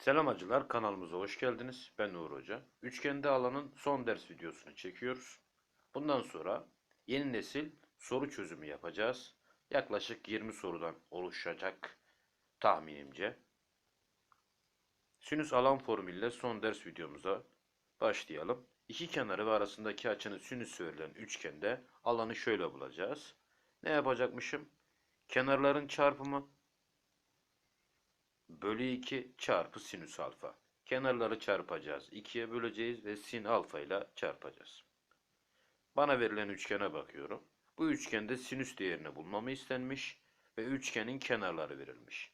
Selam acılar kanalımıza hoş geldiniz. Ben Uğur Hoca. Üçgende alanın son ders videosunu çekiyoruz. Bundan sonra yeni nesil soru çözümü yapacağız. Yaklaşık 20 sorudan oluşacak tahminimce. Sinüs alan formülüyle son ders videomuza başlayalım. İki kenarı ve arasındaki açının sinüsü verilen üçgende alanı şöyle bulacağız. Ne yapacakmışım? Kenarların çarpımı bölü 2 çarpı sinüs alfa. Kenarları çarpacağız. 2'ye böleceğiz ve sin alfa ile çarpacağız. Bana verilen üçgene bakıyorum. Bu üçgende sinüs değerini bulmamı istenmiş ve üçgenin kenarları verilmiş.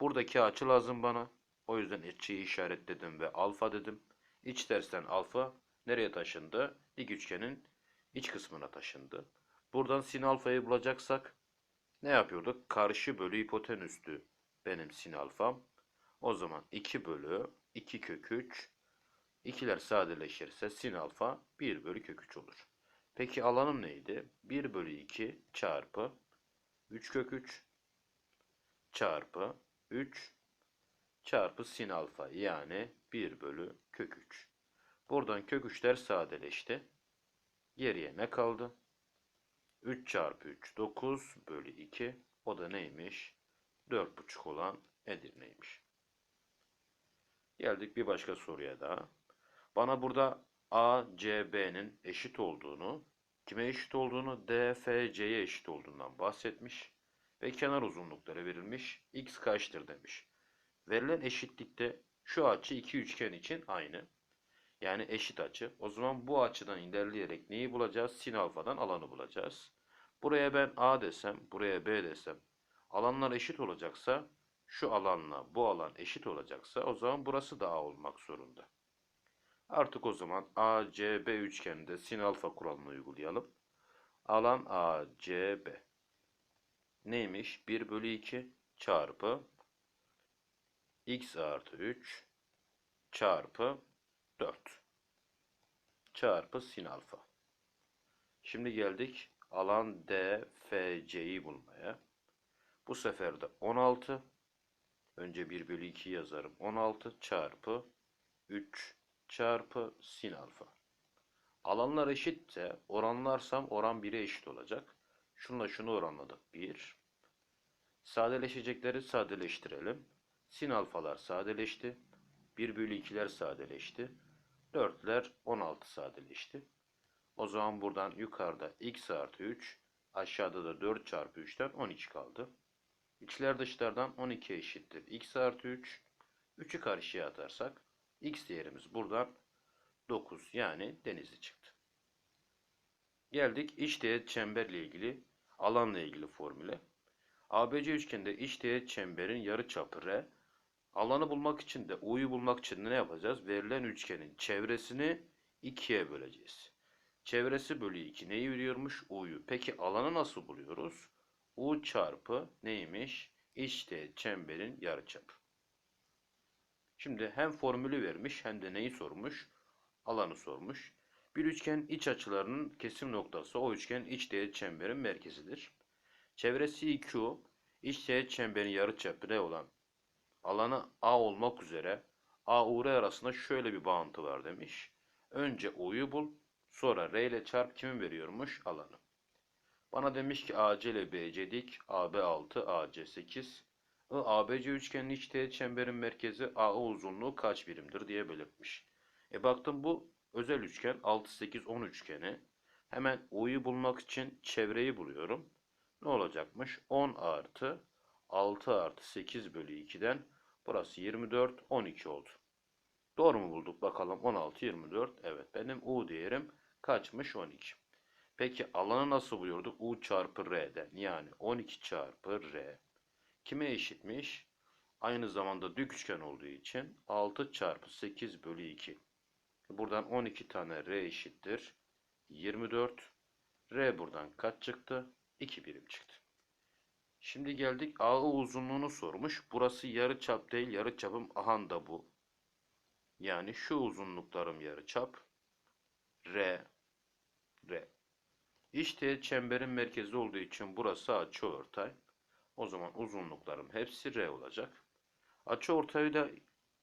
Buradaki açı lazım bana. O yüzden açıyı işaretledim ve alfa dedim. İç tersten alfa nereye taşındı? Dik üçgenin iç kısmına taşındı. Buradan sin alfayı bulacaksak ne yapıyorduk? Karşı bölü hipotenüstü benim sin alfam. O zaman 2 bölü 2 kök 3. İkiler sadeleşirse sin alfa 1 bölü kök 3 olur. Peki alanım neydi? 1 bölü 2 çarpı 3 kök 3 çarpı 3 çarpı sin alfa yani 1 bölü kök 3. Buradan kök 3'ler sadeleşti. Geriye ne kaldı? 3 çarpı 3 9 bölü 2 o da neymiş? 4,5 olan Edirne'ymiş. Geldik bir başka soruya daha. Bana burada A, C, B'nin eşit olduğunu, kime eşit olduğunu, D, F, C'ye eşit olduğundan bahsetmiş ve kenar uzunlukları verilmiş. X kaçtır demiş. Verilen eşitlikte şu açı iki üçgen için aynı. Yani eşit açı. O zaman bu açıdan ilerleyerek neyi bulacağız? Sin alfadan alanı bulacağız. Buraya ben A desem, buraya B desem, alanlar eşit olacaksa, şu alanla bu alan eşit olacaksa o zaman burası da A olmak zorunda. Artık o zaman ACB üçgeninde sin alfa kuralını uygulayalım. Alan ACB neymiş? 1 bölü 2 çarpı x artı 3 çarpı 4 çarpı sin alfa. Şimdi geldik alan DFC'yi bulmaya. Bu sefer de 16. Önce 1 bölü 2 yazarım. 16 çarpı 3 çarpı sin alfa. Alanlar eşitse oranlarsam oran 1'e eşit olacak. Şunla şunu oranladık. 1. Sadeleşecekleri sadeleştirelim. Sin alfalar sadeleşti. 1 bölü 2'ler sadeleşti. 4'ler 16 sadeleşti. O zaman buradan yukarıda x artı 3 aşağıda da 4 çarpı 3'ten 12 kaldı. İçler dışlardan 12 eşittir. x artı 3. 3'ü karşıya atarsak x değerimiz buradan 9 yani denizli çıktı. Geldik iç teğet çemberle ilgili alanla ilgili formüle. ABC üçgende iç teğet çemberin yarıçapı r. Alanı bulmak için de u'yu bulmak için de ne yapacağız? Verilen üçgenin çevresini 2'ye böleceğiz. Çevresi bölü 2 neyi veriyormuş? U'yu. Peki alanı nasıl buluyoruz? U çarpı neymiş? İşte çemberin yarıçapı. Şimdi hem formülü vermiş hem de neyi sormuş? Alanı sormuş. Bir üçgen iç açılarının kesim noktası o üçgen iç teğet çemberin merkezidir. Çevresi 2U, iç teğet çemberin yarıçapı ne olan alanı A olmak üzere A U R arasında şöyle bir bağıntı var demiş. Önce U'yu bul, sonra R ile çarp kimin veriyormuş? Alanı. Bana demiş ki AC ile BC dik, AB 6, AC 8. I, ABC üçgenin iç teğet çemberin merkezi AO uzunluğu kaç birimdir diye belirtmiş. E baktım bu özel üçgen 6, 8, 10 üçgeni. Hemen U'yu bulmak için çevreyi buluyorum. Ne olacakmış? 10 artı 6 artı 8 bölü 2'den burası 24, 12 oldu. Doğru mu bulduk bakalım 16, 24. Evet benim U değerim kaçmış 12. Peki alanı nasıl buluyorduk? U çarpı R'den. Yani 12 çarpı R. Kime eşitmiş? Aynı zamanda dik üçgen olduğu için 6 çarpı 8 bölü 2. Buradan 12 tane R eşittir. 24. R buradan kaç çıktı? 2 birim çıktı. Şimdi geldik AE uzunluğunu sormuş. Burası yarı çap değil, yarı çapım ahan da bu. Yani şu uzunluklarım yarı çap. R, R. İşte çemberin merkezi olduğu için burası açıortay. O zaman uzunluklarım hepsi R olacak. Açıortayı da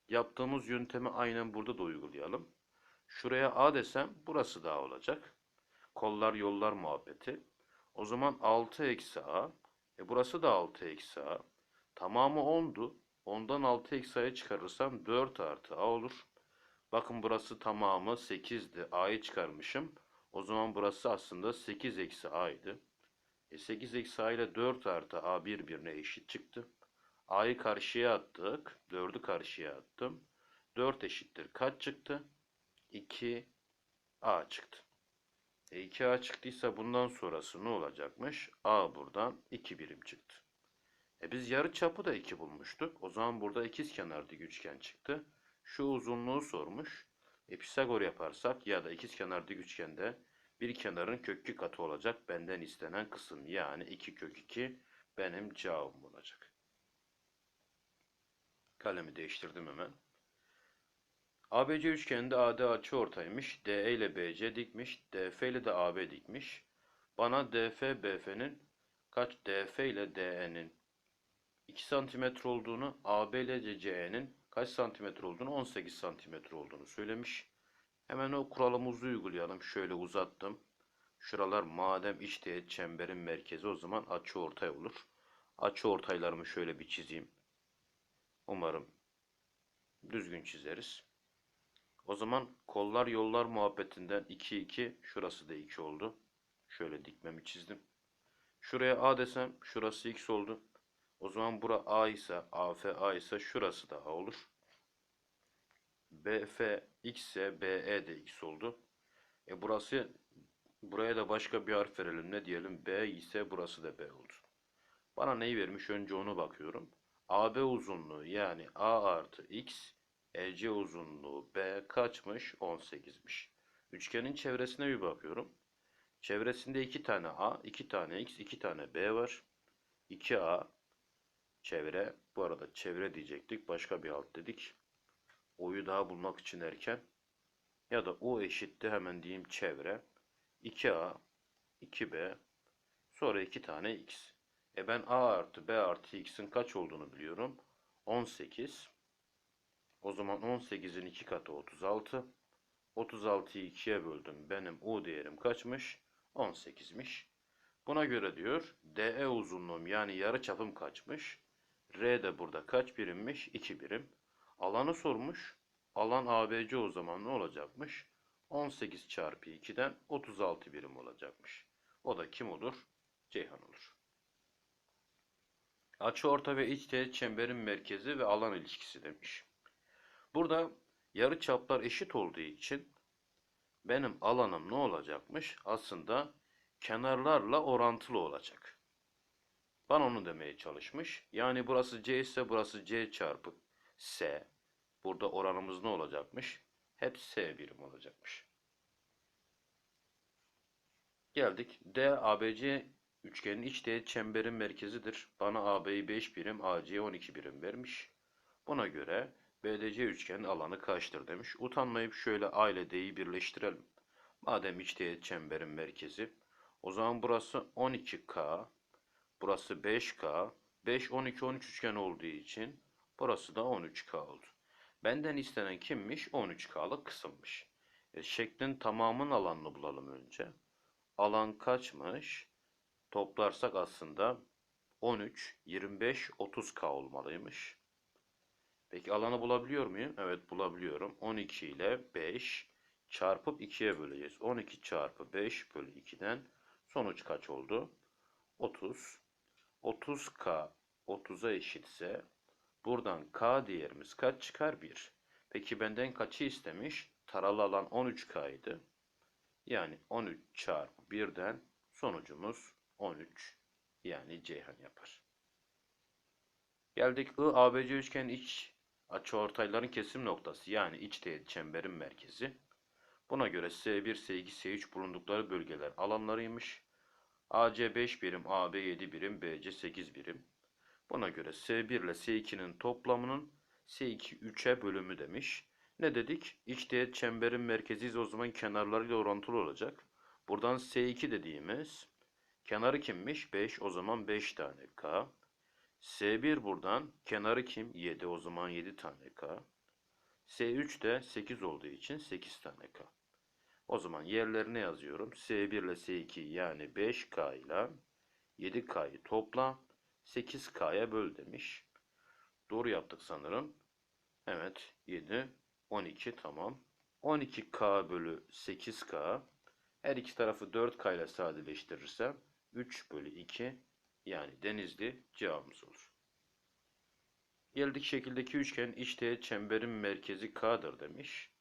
yaptığımız yöntemi aynen burada da uygulayalım. Şuraya A desem burası da A olacak. Kollar yollar muhabbeti. O zaman 6 eksi A. E burası da 6 eksi A. Tamamı 10'du. 10'dan 6 eksi A'yı çıkarırsam 4 artı A olur. Bakın burası tamamı 8'di. A'yı çıkarmışım. O zaman burası aslında 8 eksi A'ydı. E 8 eksi A ile 4 artı A birbirine eşit çıktı. A'yı karşıya attık. 4'ü karşıya attım. 4 eşittir. Kaç çıktı? 2 A çıktı. E 2A çıktıysa bundan sonrası ne olacakmış? A buradan 2 birim çıktı. E biz yarı çapı da 2 bulmuştuk. O zaman burada ikizkenar dik üçgen çıktı. Şu uzunluğu sormuş. E Pisagor yaparsak ya da ikizkenar dik üçgende bir kenarın kök 2 katı olacak benden istenen kısım. Yani 2 kök 2 benim cevabım olacak. Kalemi değiştirdim hemen. ABC üçgeninde AD açıortaymış. DE ile BC dikmiş. DF ile de AB dikmiş. Bana DF BF'nin kaç DF ile DE'nin 2 santimetre olduğunu, AB ile CE'nin kaç santimetre olduğunu 18 santimetre olduğunu söylemiş. Hemen o kuralımızı uygulayalım. Şöyle uzattım. Şuralar madem iç teğet çemberin merkezi o zaman açı ortay olur. Açı ortaylarımı şöyle bir çizeyim. Umarım düzgün çizeriz. O zaman kollar yollar muhabbetinden 2 2 şurası da 2 oldu. Şöyle dikmemi çizdim. Şuraya A desem şurası x oldu. O zaman bura A ise AF A ise şurası da A olur. BF x ise BE de x oldu. E burası buraya da başka bir harf verelim. Ne diyelim? B ise burası da B oldu. Bana neyi vermiş? Önce onu bakıyorum. AB uzunluğu yani A artı x EC uzunluğu B kaçmış? 18'miş. Üçgenin çevresine bir bakıyorum. Çevresinde 2 tane A, 2 tane X, 2 tane B var. 2A çevre. Bu arada çevre diyecektik. Başka bir alt dedik. O'yu daha bulmak için erken. Ya da O eşitti hemen diyeyim çevre. 2A, 2B, sonra 2 tane X. E ben A artı B artı X'in kaç olduğunu biliyorum. 18. O zaman 18'in 2 katı 36. 36'yı 2'ye böldüm. Benim U değerim kaçmış? 18'miş. Buna göre diyor DE uzunluğum yani yarı çapım kaçmış? R de burada kaç birimmiş? 2 birim. Alanı sormuş. Alan ABC o zaman ne olacakmış? 18 çarpı 2'den 36 birim olacakmış. O da kim olur? Ceyhan olur. Açıorta ve iç teğet çemberin merkezi ve alan ilişkisi demiş. Burada yarı çaplar eşit olduğu için benim alanım ne olacakmış? Aslında kenarlarla orantılı olacak. Bana onu demeye çalışmış. Yani burası C ise burası C çarpı S. Burada oranımız ne olacakmış? Hep S birim olacakmış. Geldik. D, ABC üçgenin iç teğet çemberin merkezidir. Bana AB'yi 5 birim, AC'ye 12 birim vermiş. Buna göre BDC üçgenin alanı kaçtır demiş. Utanmayıp şöyle A ile D'yi birleştirelim. Madem iç teğet çemberin merkezi. O zaman burası 12K. Burası 5K. 5, 12, 13 üçgen olduğu için burası da 13K oldu. Benden istenen kimmiş? 13K'lık kısımmış. E, şeklin tamamının alanını bulalım önce. Alan kaçmış? Toplarsak aslında 13, 25, 30K olmalıymış. Peki alanı bulabiliyor muyum? Evet bulabiliyorum. 12 ile 5 çarpıp 2'ye böleceğiz. 12 çarpı 5 bölü 2'den sonuç kaç oldu? 30. 30K 30'a eşitse buradan K değerimiz kaç çıkar? 1. Peki benden kaçı istemiş? Taralı alan 13K idi. Yani 13 çarpı 1'den sonucumuz 13 yani Ceyhan yapar. Geldik I ABC üçgenin iç açıortayların kesim noktası yani iç teğet çemberin merkezi. Buna göre S1, S2, S3 bulundukları bölgeler alanlarıymış. AC 5 birim, AB 7 birim, BC 8 birim. Buna göre S1 ile S2'nin toplamının S2 3'e bölümü demiş. Ne dedik? İç teğet çemberin merkeziyiz o zaman kenarlarıyla orantılı olacak. Buradan S2 dediğimiz kenarı kimmiş? 5 o zaman 5 tane K. S1 buradan kenarı kim? 7 o zaman 7 tane K. S3 de 8 olduğu için 8 tane K. O zaman yerlerine yazıyorum. S1 ile S2 yani 5K ile 7K'yı topla 8K'ya böl demiş. Doğru yaptık sanırım. Evet 7 12 tamam. 12K bölü 8K her iki tarafı 4K ile sadeleştirirsem 3 bölü 2 yani denizli cevabımız olur. Geldik şekildeki üçgen iç çemberin merkezi K'dır demiş.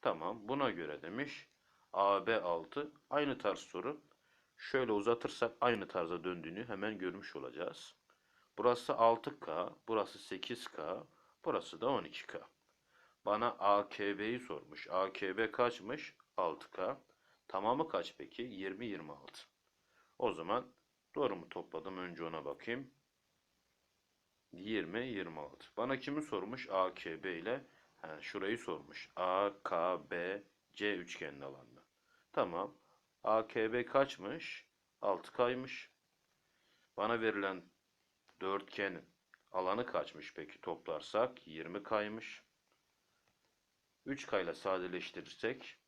Tamam buna göre demiş. AB 6 aynı tarz soru. Şöyle uzatırsak aynı tarza döndüğünü hemen görmüş olacağız. Burası 6K, burası 8K, burası da 12K. Bana AKB'yi sormuş. AKB kaçmış? 6K. Tamamı kaç peki? 20, 26. O zaman doğru mu topladım? Önce ona bakayım. 20, 26. Bana kimi sormuş? AKB ile. Ha, şurayı sormuş. AKB C üçgenin alanını. Tamam. AKB kaçmış? 6K'ymış. Bana verilen dörtgenin alanı kaçmış peki toplarsak? 20K'ymış. 3K ile sadeleştirirsek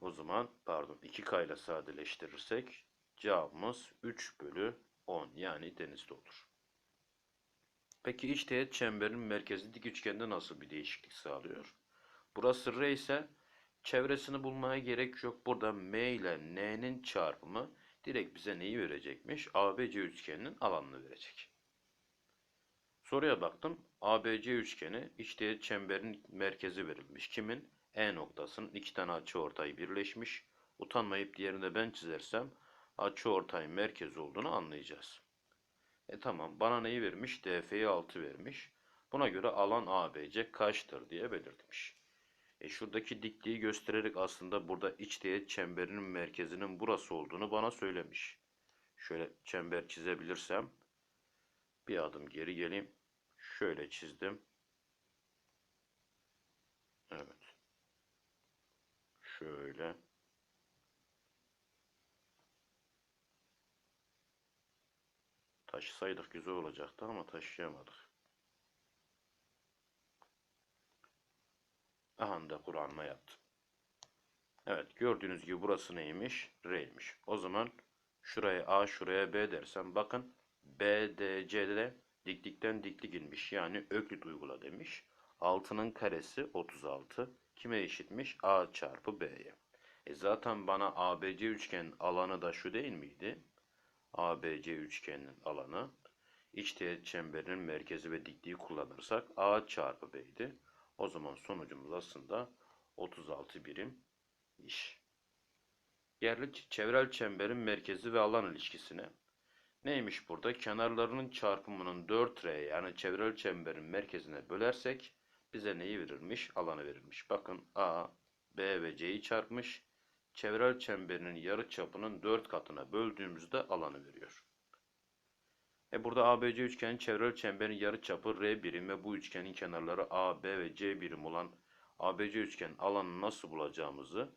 o zaman pardon 2K ile sadeleştirirsek cevabımız 3 bölü 10 yani denizde olur. Peki iç teğet çemberin merkezi dik üçgende nasıl bir değişiklik sağlıyor? Burası R ise çevresini bulmaya gerek yok. Burada M ile N'nin çarpımı direkt bize neyi verecekmiş? ABC üçgeninin alanını verecek. Soruya baktım. ABC üçgeni iç teğet çemberin merkezi verilmiş. Kimin? E noktasının iki tane açıortay birleşmiş. Utanmayıp diğerini de ben çizersem açıortayın merkezi olduğunu anlayacağız. E tamam bana neyi vermiş? DF'yi 6 vermiş. Buna göre alan ABC kaçtır diye belirtmiş. E şuradaki dikliği göstererek aslında burada iç teğet çemberinin merkezinin burası olduğunu bana söylemiş. Şöyle çember çizebilirsem bir adım geri geleyim. Şöyle çizdim. Evet. Şöyle. Taşısaydık güzel olacaktı ama taşıyamadık. Aha da Kur'an'la yaptım. Evet gördüğünüz gibi burası neymiş? R'ymiş. O zaman şuraya A şuraya B dersem bakın BDC'de diklikten diklik inmiş. Yani öklit uygula demiş. 6'nın karesi 36. Kime eşitmiş? A çarpı B'ye. E zaten bana ABC üçgenin alanı da şu değil miydi? ABC üçgeninin alanı iç teğet çemberinin merkezi ve dikliği kullanırsak A çarpı B'ydi. O zaman sonucumuz aslında 36 birim iş. Yerli çevrel çemberin merkezi ve alan ilişkisine. Neymiş burada? Kenarlarının çarpımının 4R yani çevrel çemberin merkezine bölersek bize neyi verilmiş? Alanı verilmiş. Bakın A, B ve C'yi çarpmış. Çevrel çemberinin yarı çapının 4 katına böldüğümüzde alanı veriyor. E burada ABC üçgenin çevrel çemberin yarı çapı R birim ve bu üçgenin kenarları A, B ve C birim olan ABC üçgenin alanını nasıl bulacağımızı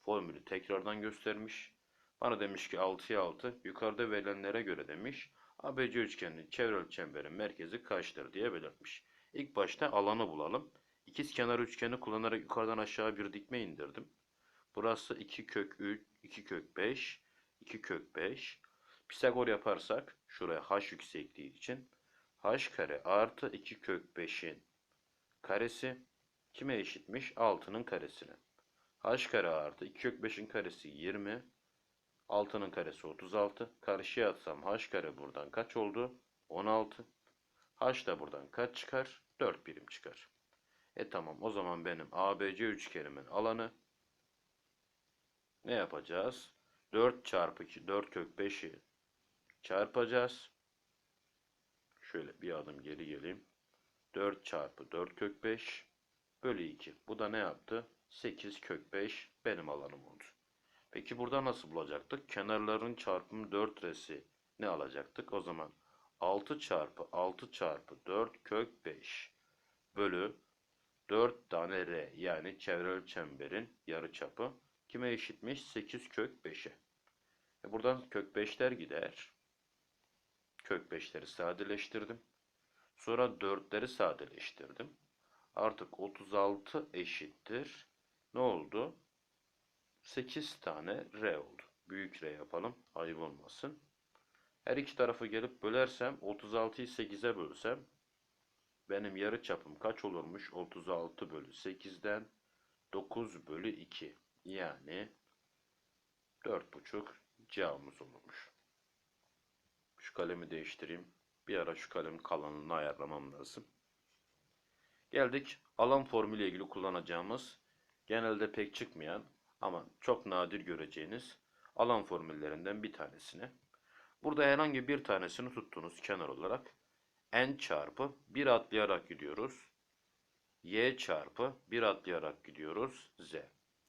formülü tekrardan göstermiş. Bana demiş ki 6'ya 6 yukarıda verilenlere göre demiş ABC üçgeninin çevrel çemberin merkezi kaçtır diye belirtmiş. İlk başta alanı bulalım. İkiz kenar üçgeni kullanarak yukarıdan aşağı bir dikme indirdim. Burası 2 kök 3, 2 kök 5, 2 kök 5. Pisagor yaparsak şuraya h yüksekliği için h kare artı 2 kök 5'in karesi kime eşitmiş? 6'nın karesine. h kare artı 2 kök 5'in karesi 20. 6'nın karesi 36. Karşıya atsam h kare buradan kaç oldu? 16. h da buradan kaç çıkar? 4 birim çıkar. E tamam o zaman benim ABC üçgenimin alanı ne yapacağız? 4 çarpı 2 4 kök 5'i çarpacağız. Şöyle bir adım geri geleyim. 4 çarpı 4 kök 5 bölü 2. Bu da ne yaptı? 8 kök 5 benim alanım oldu. Peki burada nasıl bulacaktık? Kenarların çarpımı 4 resi ne alacaktık? O zaman 6 çarpı 6 çarpı 4 kök 5 bölü 4 tane r yani çevrel çemberin yarıçapı kime eşitmiş? 8 kök 5'e. E buradan kök 5'ler gider. Kök 5'leri sadeleştirdim. Sonra 4'leri sadeleştirdim. Artık 36 eşittir. Ne oldu? 8 tane R oldu. Büyük R yapalım. Ayıp olmasın. Her iki tarafı gelip bölersem 36'yı 8'e bölsem benim yarı çapım kaç olurmuş? 36 bölü 8'den 9 bölü 2. Yani 4,5 cevabımız olurmuş. Şu kalemi değiştireyim. Bir ara şu kalemin kalınlığını ayarlamam lazım. Geldik alan formülü ile ilgili kullanacağımız genelde pek çıkmayan ama çok nadir göreceğiniz alan formüllerinden bir tanesine. Burada herhangi bir tanesini tuttunuz kenar olarak. n çarpı 1 atlayarak gidiyoruz. y çarpı 1 atlayarak gidiyoruz. z.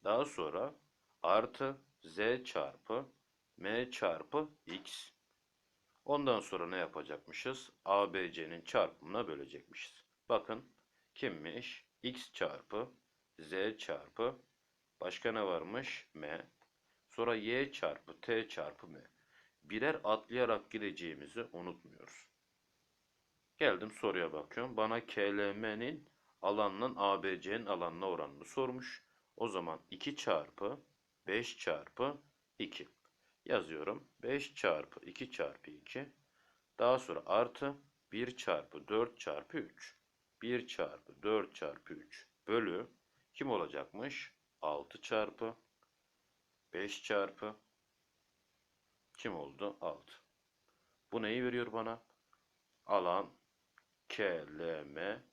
Daha sonra artı z çarpı m çarpı x. Ondan sonra ne yapacakmışız? ABC'nin çarpımına bölecekmişiz. Bakın kimmiş? x çarpı z çarpı başka ne varmış? m. Sonra y çarpı t çarpı m. Birer atlayarak gideceğimizi unutmuyoruz. Geldim soruya bakıyorum. Bana KLM'nin alanının ABC'nin alanına oranını sormuş. O zaman 2 çarpı 5 çarpı 2 yazıyorum. 5 çarpı 2 çarpı 2 daha sonra artı 1 çarpı 4 çarpı 3 1 çarpı 4 çarpı 3 bölü kim olacakmış? 6 çarpı 5 çarpı kim oldu? 6. Bu neyi veriyor bana? Alan KLM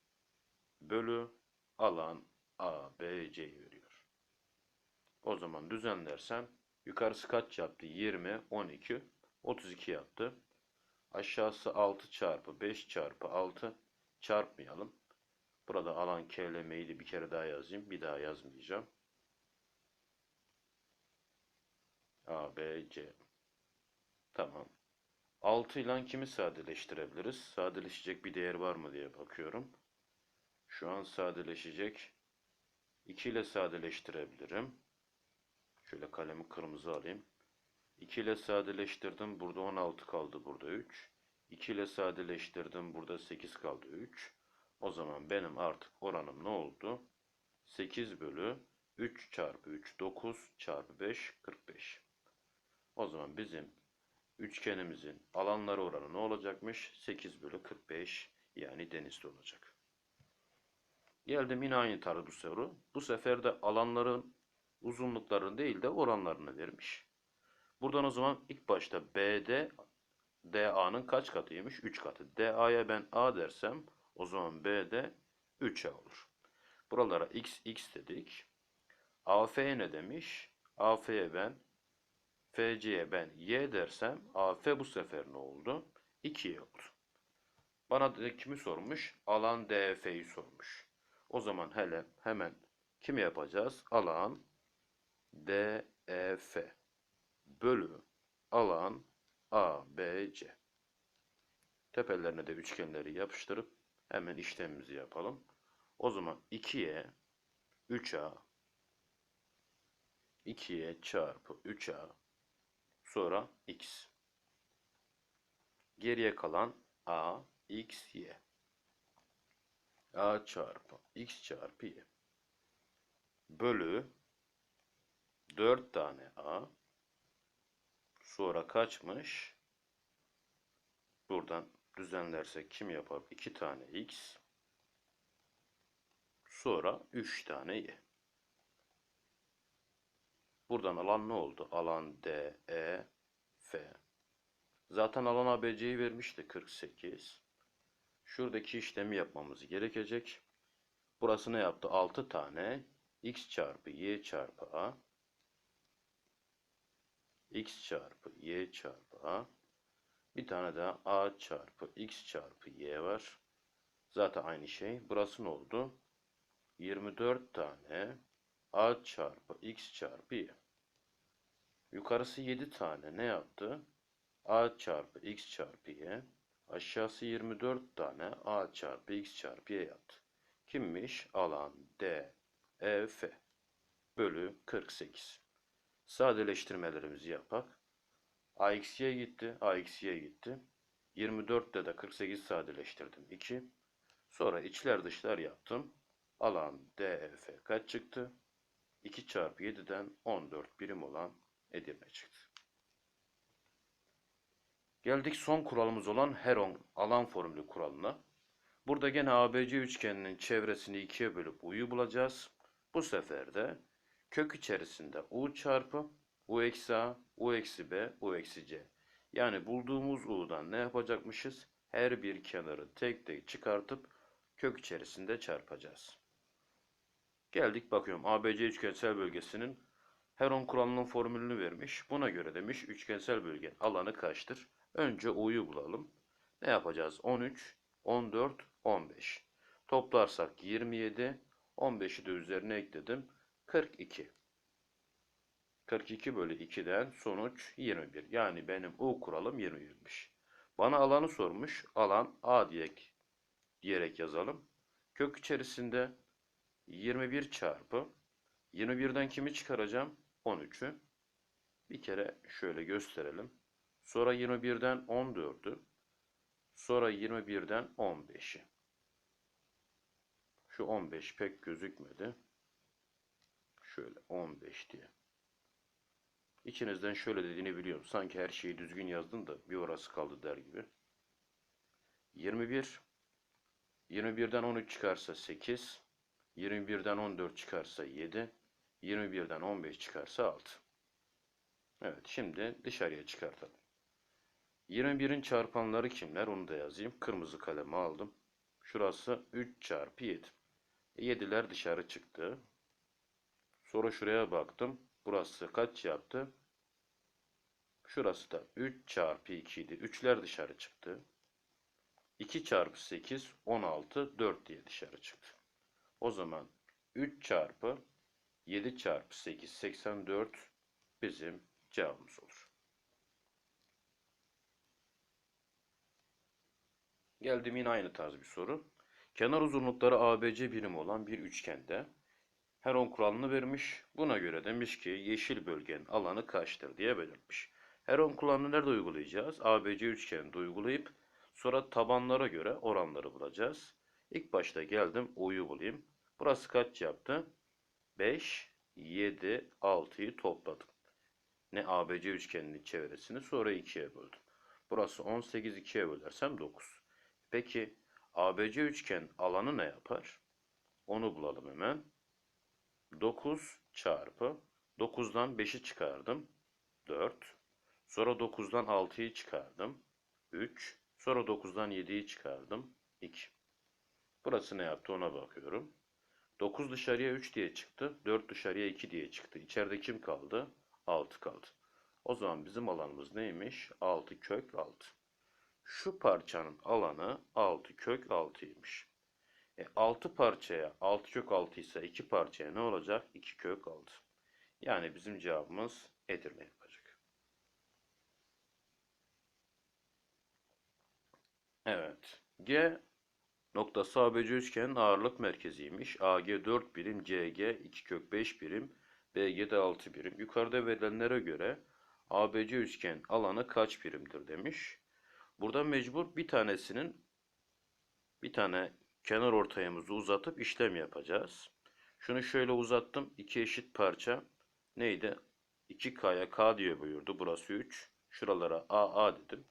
bölü alan ABC'yi veriyor. O zaman düzenlersem yukarısı kaç yaptı? 20, 12, 32 yaptı. Aşağısı 6 çarpı 5 çarpı 6 çarpmayalım. Burada alan KLM'yi de bir kere daha yazayım. Bir daha yazmayacağım. A, B, C. Tamam. 6 ile kimi sadeleştirebiliriz? Sadeleşecek bir değer var mı diye bakıyorum. Şu an sadeleşecek. 2 ile sadeleştirebilirim. Şöyle kalemi kırmızı alayım. 2 ile sadeleştirdim. Burada 16 kaldı. Burada 3. 2 ile sadeleştirdim. Burada 8 kaldı. 3. O zaman benim artık oranım ne oldu? 8 bölü 3 çarpı 3 9 çarpı 5 45. O zaman bizim üçgenimizin alanları oranı ne olacakmış? 8 bölü 45 yani denizli olacak. Geldim yine aynı tarz bu soru. Bu sefer de alanların uzunluklarını değil de oranlarını vermiş. Buradan o zaman ilk başta BD DA'nın kaç katıymış? 3 katı. DA'ya ben A dersem o zaman BD 3A olur. Buralara x x dedik. AF'ye ne demiş? AF'ye ben FC'ye ben y dersem AF bu sefer ne oldu? 2y oldu. Bana da kimi sormuş? Alan DF'yi sormuş. O zaman hele hemen kimi yapacağız? Alan DEF bölü alan ABC. Tepelerine de üçgenleri yapıştırıp hemen işlemimizi yapalım. O zaman 2'ye 3A 2'ye çarpı 3A sonra x. Geriye kalan a, x, y. a çarpı x çarpı y. Bölü 4 tane a. Sonra kaçmış? Buradan düzenlersek kim yapar? 2 tane x. Sonra 3 tane y. Buradan alan ne oldu? Alan D, E, F. Zaten alan ABC'yi vermişti 48. Şuradaki işlemi yapmamız gerekecek. Burası ne yaptı? 6 tane x çarpı y çarpı a. x çarpı y çarpı a. Bir tane daha a çarpı x çarpı y var. Zaten aynı şey. Burası ne oldu? 24 tane a çarpı x çarpı y. Yukarısı 7 tane ne yaptı? a çarpı x çarpı y. Aşağısı 24 tane a çarpı x çarpı y yaptı. Kimmiş? Alan D, E, F bölü 48. Sadeleştirmelerimizi yapak. ax y gitti, ax y gitti. 24'te de 48 sadeleştirdim 2. Sonra içler dışlar yaptım. alan DEF kaç çıktı? 2 çarpı 7'den 14 birim olan Edirne çıktı. Geldik son kuralımız olan Heron alan formülü kuralına. Burada gene ABC üçgeninin çevresini ikiye bölüp u'yu bulacağız. Bu sefer de kök içerisinde u çarpı u eksi a, u eksi b, u eksi c. Yani bulduğumuz u'dan ne yapacakmışız? Her bir kenarı tek tek çıkartıp kök içerisinde çarpacağız. Geldik bakıyorum ABC üçgensel bölgesinin Heron kuralının formülünü vermiş. Buna göre demiş üçgensel bölgenin alanı kaçtır? Önce u'yu bulalım. Ne yapacağız? 13, 14, 15. Toplarsak 27, 15'i de üzerine ekledim. 42. 42 bölü 2'den sonuç 21. Yani benim U kuralım 21'miş. Bana alanı sormuş. Alan A diyerek, diyerek yazalım. Kök içerisinde 21 çarpı 21'den kimi çıkaracağım? 13'ü. Bir kere şöyle gösterelim. Sonra 21'den 14'ü. Sonra 21'den 15'i. Şu 15 pek gözükmedi. Şöyle 15 diye. İçinizden şöyle dediğini biliyorum. Sanki her şeyi düzgün yazdın da bir orası kaldı der gibi. 21. 21'den 13 çıkarsa 8. 21'den 14 çıkarsa 7. 21'den 15 çıkarsa 6. Evet şimdi dışarıya çıkartalım. 21'in çarpanları kimler onu da yazayım. Kırmızı kalemi aldım. Şurası 3 çarpı 7. 7'ler dışarı çıktı. Sonra şuraya baktım. Burası kaç yaptı? Şurası da 3 çarpı 2 idi. 3'ler dışarı çıktı. 2 çarpı 8 16 4 diye dışarı çıktı. O zaman 3 çarpı 7 çarpı 8 84 bizim cevabımız olur. Geldim yine aynı tarz bir soru. Kenar uzunlukları ABC birimi olan bir üçgende Heron kuralını vermiş. Buna göre demiş ki yeşil bölgenin alanı kaçtır diye belirtmiş. Heron kuralını nerede uygulayacağız? ABC üçgeninde uygulayıp sonra tabanlara göre oranları bulacağız. İlk başta geldim O'yu bulayım. Burası kaç yaptı? 5, 7, 6'yı topladım. Ne ABC üçgeninin çevresini sonra 2'ye böldüm. Burası 18 2'ye bölersem 9. Peki ABC üçgen alanı ne yapar? Onu bulalım hemen. 9 çarpı 9'dan 5'i çıkardım. 4. Sonra 9'dan 6'yı çıkardım. 3. Sonra 9'dan 7'yi çıkardım. 2. Burası ne yaptı ona bakıyorum. 9 dışarıya 3 diye çıktı. 4 dışarıya 2 diye çıktı. İçeride kim kaldı? 6 kaldı. O zaman bizim alanımız neymiş? 6 kök 6. Şu parçanın alanı 6 kök 6'ymış. E, 6 parçaya 6 kök 6 ise 2 parçaya ne olacak? 2 kök 6. Yani bizim cevabımız Edirne yapacak. Evet. G noktası ABC üçgenin ağırlık merkeziymiş. AG 4 birim, CG 2 kök 5 birim, BG de 6 birim. Yukarıda verilenlere göre ABC üçgen alanı kaç birimdir demiş. Burada mecbur bir tanesinin bir tane kenar ortayımızı uzatıp işlem yapacağız. Şunu şöyle uzattım. iki eşit parça neydi? 2K'ya K diye buyurdu. Burası 3. Şuralara A A dedim.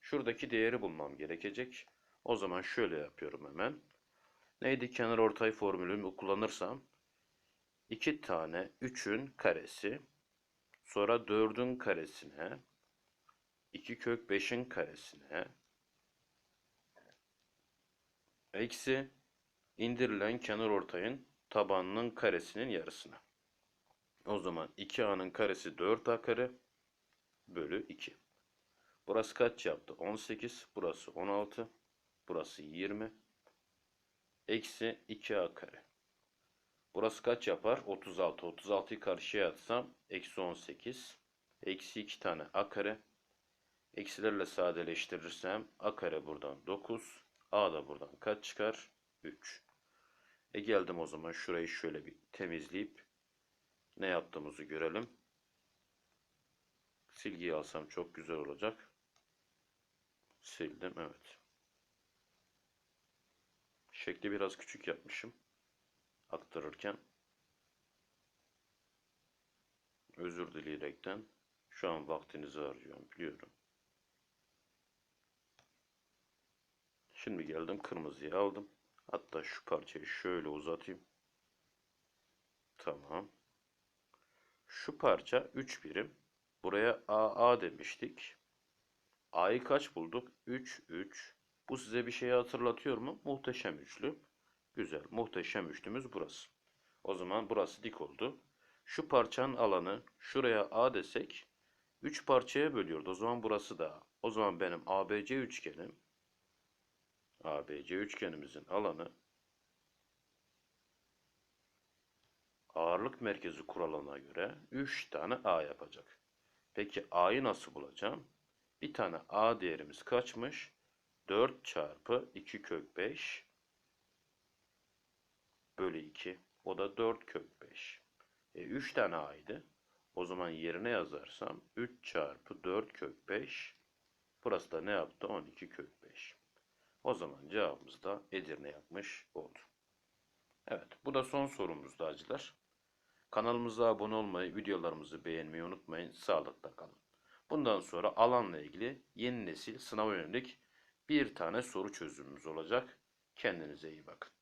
Şuradaki değeri bulmam gerekecek. O zaman şöyle yapıyorum hemen. Neydi kenar ortay formülümü kullanırsam 2 tane 3'ün karesi sonra 4'ün karesine 2 kök 5'in karesine eksi indirilen kenar ortayın tabanının karesinin yarısına. O zaman 2a'nın karesi 4a kare bölü 2. Burası kaç yaptı? 18. Burası 16. Burası 20. Eksi 2a kare. Burası kaç yapar? 36. 36'yı karşıya atsam eksi 18. Eksi 2 tane a kare. Eksilerle sadeleştirirsem a kare buradan 9. A da buradan kaç çıkar? 3. E geldim o zaman şurayı şöyle bir temizleyip ne yaptığımızı görelim. Silgiyi alsam çok güzel olacak. Sildim evet. Şekli biraz küçük yapmışım. aktarırken. Özür dileyerekten şu an vaktinizi harcıyorum biliyorum. Şimdi geldim kırmızıyı aldım. Hatta şu parçayı şöyle uzatayım. Tamam. Şu parça 3 birim. Buraya AA demiştik. A'yı kaç bulduk? 3, 3. Bu size bir şeyi hatırlatıyor mu? Muhteşem üçlü. Güzel. Muhteşem üçlümüz burası. O zaman burası dik oldu. Şu parçanın alanı şuraya A desek 3 parçaya bölüyordu. O zaman burası da A. O zaman benim ABC üçgenim ABC üçgenimizin alanı ağırlık merkezi kuralına göre 3 tane A yapacak. Peki A'yı nasıl bulacağım? Bir tane A değerimiz kaçmış? 4 çarpı 2 kök 5 bölü 2. O da 4 kök 5. E, 3 tane A'ydı. O zaman yerine yazarsam 3 çarpı 4 kök 5. Burası da ne yaptı? 12 kök 5. O zaman cevabımız da Edirne yapmış oldu. Evet, bu da son sorumuzdu acılar. Kanalımıza abone olmayı, videolarımızı beğenmeyi unutmayın. Sağlıkla kalın. Bundan sonra alanla ilgili yeni nesil sınav yönelik bir tane soru çözümümüz olacak. Kendinize iyi bakın.